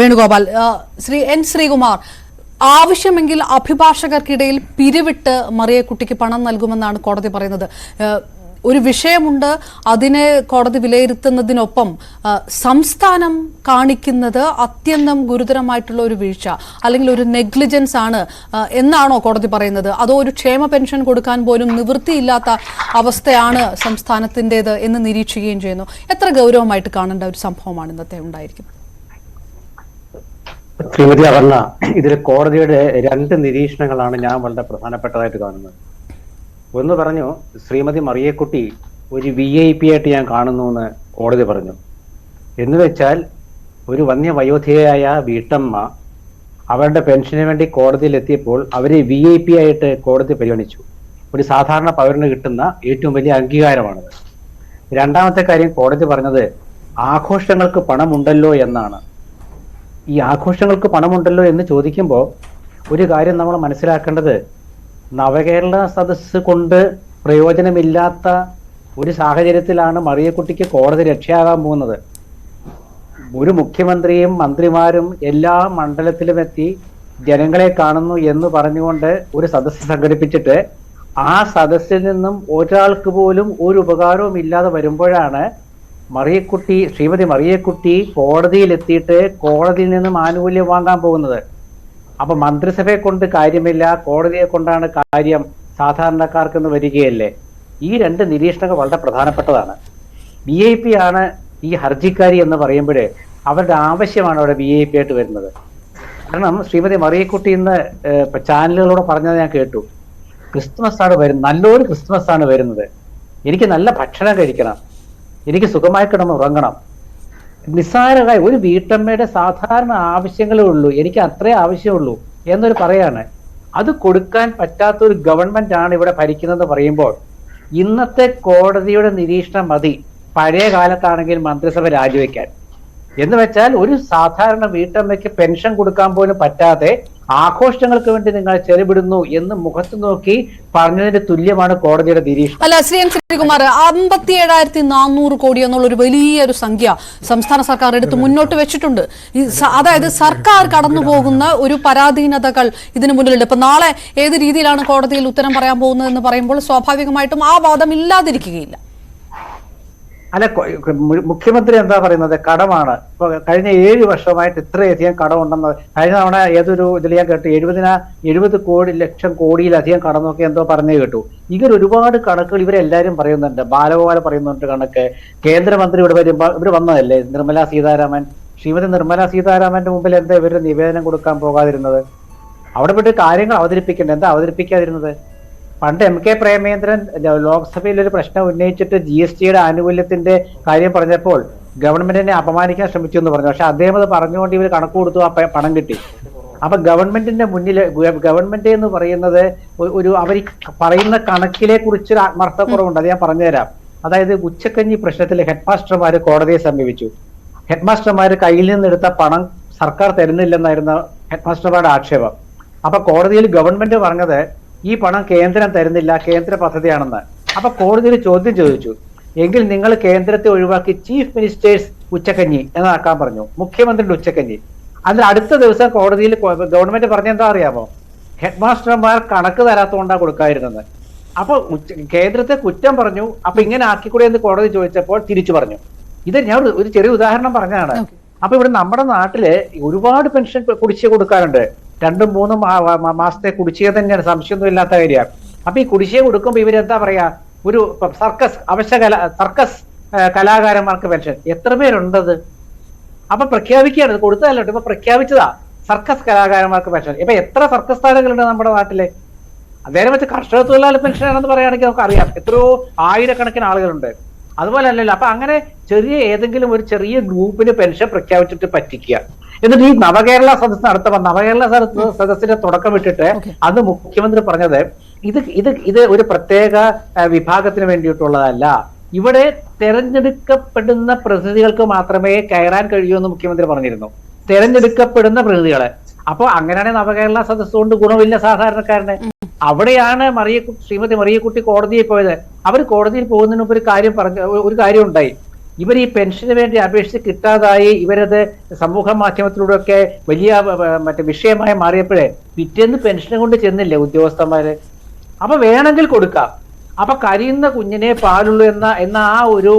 Venugopal Shri N Sreekumar ആവശ്യമെങ്കിൽ അഭിഭാഷകർക്കിടയിൽ പിരിവിട്ട് മറിയക്കുട്ടിക്ക് പണം നൽകുമെന്നാണ് കോടതി പറയുന്നത്. ഒരു വിഷയമുണ്ട് അതിനെ കോടതി വിലയിരുത്തുന്നതിനൊപ്പം സംസ്ഥാനം കാണിക്കുന്നത് അത്യന്തം ഗുരുതരമായിട്ടുള്ള ഒരു വീഴ്ച അല്ലെങ്കിൽ ഒരു നെഗ്ലിജൻസ് ആണ് എന്നാണോ കോടതി പറയുന്നത്? അതോ ഒരു ക്ഷേമ പെൻഷൻ കൊടുക്കാൻ പോലും നിവൃത്തിയില്ലാത്ത അവസ്ഥയാണ് സംസ്ഥാനത്തിന്റെത് എന്ന് നിരീക്ഷിക്കുകയും ചെയ്യുന്നു? എത്ര ഗൗരവമായിട്ട് കാണേണ്ട ഒരു സംഭവമാണ് ഇന്നത്തെ ഉണ്ടായിരിക്കുന്നത് ശ്രീമതി അപർണ ഇതിൽ കോടതിയുടെ രണ്ട് നിരീക്ഷണങ്ങളാണ് ഞാൻ വളരെ പ്രധാനപ്പെട്ടതായിട്ട് കാണുന്നത്. ഒന്ന് പറഞ്ഞു ശ്രീമതി മറിയക്കുട്ടി ഒരു വി ഐ പി ആയിട്ട് ഞാൻ കാണുന്നു എന്ന് കോടതി പറഞ്ഞു. എന്ന് വെച്ചാൽ ഒരു വന്യ വയോധികയായ വീട്ടമ്മ അവരുടെ പെൻഷന് വേണ്ടി കോടതിയിൽ എത്തിയപ്പോൾ അവരെ വി ഐ പി ആയിട്ട് കോടതി പരിഗണിച്ചു. ഒരു സാധാരണ പൗരന് കിട്ടുന്ന ഏറ്റവും വലിയ അംഗീകാരമാണത്. രണ്ടാമത്തെ കാര്യം കോടതി പറഞ്ഞത് ആഘോഷങ്ങൾക്ക് പണമുണ്ടല്ലോ എന്നാണ്. ഈ ആഘോഷങ്ങൾക്ക് പണമുണ്ടല്ലോ എന്ന് ചോദിക്കുമ്പോൾ ഒരു കാര്യം നമ്മൾ മനസ്സിലാക്കേണ്ടത് നവകേരള സദസ്സ് കൊണ്ട് പ്രയോജനമില്ലാത്ത ഒരു സാഹചര്യത്തിലാണ് മറിയക്കുട്ടിക്ക് കോടതി രക്ഷയാകാൻ പോകുന്നത്. ഒരു മുഖ്യമന്ത്രിയും മന്ത്രിമാരും എല്ലാ മണ്ഡലത്തിലും എത്തി ജനങ്ങളെ കാണുന്നു എന്ന് പറഞ്ഞുകൊണ്ട് ഒരു സദസ്സ് സംഘടിപ്പിച്ചിട്ട് ആ സദസ്സിൽ നിന്നും ഒരാൾക്ക് പോലും ഒരു ഉപകാരവും ഇല്ലാതെ വരുമ്പോഴാണ് മറിയക്കുട്ടി ശ്രീമതി മറിയക്കുട്ടി കോടതിയിലെത്തിയിട്ട് കോടതിയിൽ നിന്നും ആനുകൂല്യം വാങ്ങാൻ പോകുന്നത്. അപ്പൊ മന്ത്രിസഭയെ കൊണ്ട് കാര്യമില്ല കോടതിയെ കൊണ്ടാണ് കാര്യം സാധാരണക്കാർക്കെന്ന് വരികയല്ലേ? ഈ രണ്ട് നിരീക്ഷണങ്ങൾ വളരെ പ്രധാനപ്പെട്ടതാണ്. വി ഐ പി ആണ് ഈ ഹർജിക്കാരി എന്ന് പറയുമ്പോഴേ അവരുടെ ആവശ്യമാണ് അവിടെ വി ഐ പി ആയിട്ട് വരുന്നത്. കാരണം ശ്രീമതി മറിയക്കുട്ടി ഇന്ന് ചാനലുകളോട് പറഞ്ഞത് ഞാൻ കേട്ടു. ക്രിസ്മസ് ആണ് വരുന്നത് നല്ലൊരു ക്രിസ്മസ് ആണ് വരുന്നത്. എനിക്ക് നല്ല ഭക്ഷണം കഴിക്കണം. എനിക്ക് സുഖമായി കിടന്ന് ഉറങ്ങണം. നിസ്സാരമായി ഒരു വീട്ടമ്മയുടെ സാധാരണ ആവശ്യങ്ങളേ ഉള്ളൂ. എനിക്ക് അത്രേ ആവശ്യമുള്ളൂ എന്നൊരു പറയാണ്. അത് കൊടുക്കാൻ പറ്റാത്ത ഒരു ഗവൺമെന്റ് ആണ് ഇവിടെ ഭരിക്കുന്നതെന്ന് പറയുമ്പോൾ ഇന്നത്തെ കോടതിയുടെ നിരീക്ഷണം മതി. പഴയ കാലത്താണെങ്കിൽ മന്ത്രിസഭ രാജിവെക്കാൻ. എന്ന് വെച്ചാൽ ഒരു സാധാരണ വീട്ടമ്മയ്ക്ക് പെൻഷൻ കൊടുക്കാൻ പോലും പറ്റാതെ ആഘോഷങ്ങൾക്ക് വേണ്ടി നിങ്ങൾ ചെലവിടുന്നു എന്ന് മുഖത്ത് നോക്കി പറഞ്ഞതിന് തുല്യമാണ് കോടതിയുടെ നിരീക്ഷണം. അല്ല ശ്രീ എം ശ്രീകുമാർ അമ്പത്തി ഏഴായിരത്തി നാനൂറ് കോടി എന്നുള്ള ഒരു വലിയൊരു സംഖ്യ സംസ്ഥാന സർക്കാർ എടുത്ത് മുന്നോട്ട് വെച്ചിട്ടുണ്ട്. അതായത് സർക്കാർ കടന്നു പോകുന്ന ഒരു പരാധീനതകൾ ഇതിനു മുന്നിലുണ്ട്. ഇപ്പൊ നാളെ ഏത് രീതിയിലാണ് കോടതിയിൽ ഉത്തരം പറയാൻ പോകുന്നത് എന്ന് പറയുമ്പോൾ സ്വാഭാവികമായിട്ടും ആ വാദം ഇല്ലാതിരിക്കുകയില്ല. അല്ല മുഖ്യമന്ത്രി എന്താ പറയുന്നത്? കടമാണ്. ഇപ്പൊ കഴിഞ്ഞ ഏഴ് വർഷമായിട്ട് ഇത്രയധികം കടമുണ്ടെന്ന് കഴിഞ്ഞ തവണ ഏതൊരു ഇതിൽ ഞാൻ കേട്ടു എഴുപതിന എഴുപത് കോടി ലക്ഷം കോടിയിലധികം കടന്നൊക്കെ എന്തോ പറഞ്ഞേ കേട്ടു. ഇവർ ഒരുപാട് കണക്കുകൾ ഇവരെല്ലാരും പറയുന്നുണ്ട്. ബാലഗോപാല പറയുന്നുണ്ട് കണക്ക്. കേന്ദ്രമന്ത്രി ഇവിടെ വരുമ്പോൾ ഇവർ വന്നതല്ലേ? നിർമ്മല സീതാരാമൻ. ശ്രീമതി നിർമ്മല സീതാരാമന്റെ മുമ്പിൽ എന്താ ഇവരുടെ നിവേദനം കൊടുക്കാൻ പോകാതിരുന്നത്? അവിടെ പോയിട്ട് കാര്യങ്ങൾ അവതരിപ്പിക്കേണ്ട? എന്താ അവതരിപ്പിക്കാതിരുന്നത്? പണ്ട് എം കെ പ്രേമേന്ദ്രൻ ലോക്സഭയിൽ ഒരു പ്രശ്നം ഉന്നയിച്ചിട്ട് ജി എസ് ടിയുടെ ആനുകൂല്യത്തിന്റെ കാര്യം പറഞ്ഞപ്പോൾ ഗവൺമെന്റിനെ അപമാനിക്കാൻ ശ്രമിച്ചു എന്ന് പറഞ്ഞു. പക്ഷെ അദ്ദേഹം അത് പറഞ്ഞുകൊണ്ട് ഇവർ കണക്ക് കൊടുത്തു ആ പണം കിട്ടി. അപ്പൊ ഗവൺമെന്റിന്റെ മുന്നിൽ ഗവൺമെന്റ് എന്ന് പറയുന്നത് ഒരു അവർ പറയുന്ന കണക്കിലെ കുറിച്ച് ആത്മാർത്ഥക്കുറവുണ്ട്. അത് ഞാൻ പറഞ്ഞുതരാം. അതായത് ഉച്ചക്കഞ്ഞി പ്രശ്നത്തിൽ ഹെഡ് മാസ്റ്റർമാര് കോടതിയെ സമീപിച്ചു. ഹെഡ് മാസ്റ്റർമാര് കയ്യിൽ നിന്നെടുത്ത പണം സർക്കാർ തരുന്നില്ലെന്നായിരുന്നു ഹെഡ് മാസ്റ്റർമാരുടെ ആക്ഷേപം. അപ്പൊ കോടതിയിൽ ഗവൺമെന്റ് പറഞ്ഞത് ഈ പണം കേന്ദ്രം തരുന്നില്ല കേന്ദ്ര പദ്ധതിയാണെന്ന്. അപ്പൊ കോടതി ഒരു ചോദ്യം ചോദിച്ചു. എങ്കിൽ നിങ്ങൾ കേന്ദ്രത്തെ ഒഴിവാക്കി ചീഫ് മിനിസ്റ്റേഴ്സ് ഉച്ചക്കഞ്ഞി എന്നാക്കാൻ പറഞ്ഞു. മുഖ്യമന്ത്രിയുടെ ഉച്ചക്കഞ്ഞി. അതിൽ അടുത്ത ദിവസം കോടതിയിൽ ഗവൺമെന്റ് ഗവൺമെന്റ് പറഞ്ഞെന്താ അറിയാമോ? ഹെഡ് മാസ്റ്റർമാർ കണക്ക് തരാത്തതുകൊണ്ടാണ് കൊടുക്കാതിരുന്നത്. അപ്പൊ കേന്ദ്രത്തെ കുറ്റം പറഞ്ഞു. അപ്പൊ ഇങ്ങനെ ആക്കിക്കൂടെ എന്ന് കോടതി ചോദിച്ചപ്പോൾ തിരിച്ചു പറഞ്ഞു. ഇത് ഞാൻ ഒരു- ചെറിയ ഉദാഹരണം പറഞ്ഞതാണ്. അപ്പൊ ഇവിടെ നമ്മുടെ നാട്ടിൽ ഒരുപാട് പെൻഷൻ കുടിശ്ശിക കൊടുക്കാറുണ്ട്. രണ്ടും മൂന്നും മാസത്തെ കുടിശ്ശിക തന്നെയാണ്. സംശയമൊന്നും ഇല്ലാത്ത കാര്യമാണ് അപ്പൊ ഈ കുടിശ്ശിക കൊടുക്കുമ്പോ ഇവരെന്താ പറയാ? ഒരു സർക്കസ് അവശ്യ കല സർക്കസ് കലാകാരന്മാർക്ക് പെൻഷൻ. എത്ര പേരുണ്ടത്? അപ്പൊ പ്രഖ്യാപിക്കുകയാണ്. കൊടുത്തതല്ലോ? ഇപ്പൊ പ്രഖ്യാപിച്ചതാ. സർക്കസ് കലാകാരന്മാർക്ക് പെൻഷൻ. ഇപ്പൊ എത്ര സർക്കസ് താരങ്ങളുണ്ട് നമ്മുടെ നാട്ടിൽ? അദ്ദേഹം വെച്ച് കർഷക തൊഴിലാളി പെൻഷൻ ആണെന്ന് പറയുകയാണെങ്കിൽ നമുക്ക് അറിയാം എത്രയോ ആയിരക്കണക്കിന് ആളുകളുണ്ട്. അതുപോലെ അല്ലല്ലോ അപ്പൊ അങ്ങനെ ചെറിയ ഏതെങ്കിലും ഒരു ചെറിയ ഗ്രൂപ്പിന് പെൻഷൻ പ്രഖ്യാപിച്ചിട്ട് പറ്റിക്കുക. എന്നിട്ട് ഈ നവകേരള സദസ് നടത്തുമ്പോൾ നവകേരള സദസ് സദസ്സിന്റെ തുടക്കം ഇട്ടിട്ട്. അന്ന് മുഖ്യമന്ത്രി പറഞ്ഞത് ഇത് ഇത് ഇത് ഒരു പ്രത്യേക വിഭാഗത്തിന് വേണ്ടിയിട്ടുള്ളതല്ല. ഇവിടെ തെരഞ്ഞെടുക്കപ്പെടുന്ന പ്രതിനിധികൾക്ക് മാത്രമേ കയറാൻ കഴിയൂ എന്ന് മുഖ്യമന്ത്രി പറഞ്ഞിരുന്നു. തെരഞ്ഞെടുക്കപ്പെടുന്ന പ്രതിനിധികളെ. അപ്പോൾ അങ്ങനെയാണെങ്കിൽ നവകേരള സദസ്സുകൊണ്ട് ഗുണമില്ല സാധാരണക്കാരന്. അവിടെയാണ് മറിയ ശ്രീമതി മറിയക്കുട്ടി കോടതിയിൽ പോയത്. അവർ കോടതിയിൽ പോകുന്നതിന് മുമ്പ് ഒരു കാര്യം പറഞ്ഞ ഒരു കാര്യം ഉണ്ടായി. ഇവർ ഈ പെൻഷന് വേണ്ടി അപേക്ഷിച്ച് കിട്ടാതായി ഇവരത് സമൂഹ മാധ്യമത്തിലൂടെ ഒക്കെ വലിയ മറ്റേ വിഷയമായി മാറിയപ്പോഴേ പിറ്റേന്ന് പെൻഷനും കൊണ്ട് ചെന്നില്ലേ ഉദ്യോഗസ്ഥന്മാര്? അപ്പൊ വേണമെങ്കിൽ കൊടുക്കാം. അപ്പൊ കരിയുന്ന കുഞ്ഞിനെ പാലുള്ളൂ എന്ന എന്ന ആ ഒരു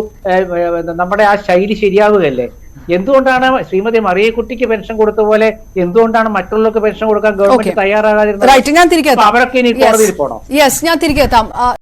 നമ്മുടെ ആ ശൈലി ശരിയാവുകയല്ലേ? എന്തുകൊണ്ടാണ് ശ്രീമതി മറിയക്കുട്ടിക്ക് പെൻഷൻ കൊടുത്ത പോലെ എന്തുകൊണ്ടാണ് മറ്റുള്ളവർക്ക് പെൻഷൻ കൊടുക്കാൻ ഗവൺമെന്റ്. തയ്യാറാകാതിരുന്നത്? അവരൊക്കെ ഇനി കോടതിയിൽ പോകണം യെസ് ഞാൻ തിരികെ എത്താം.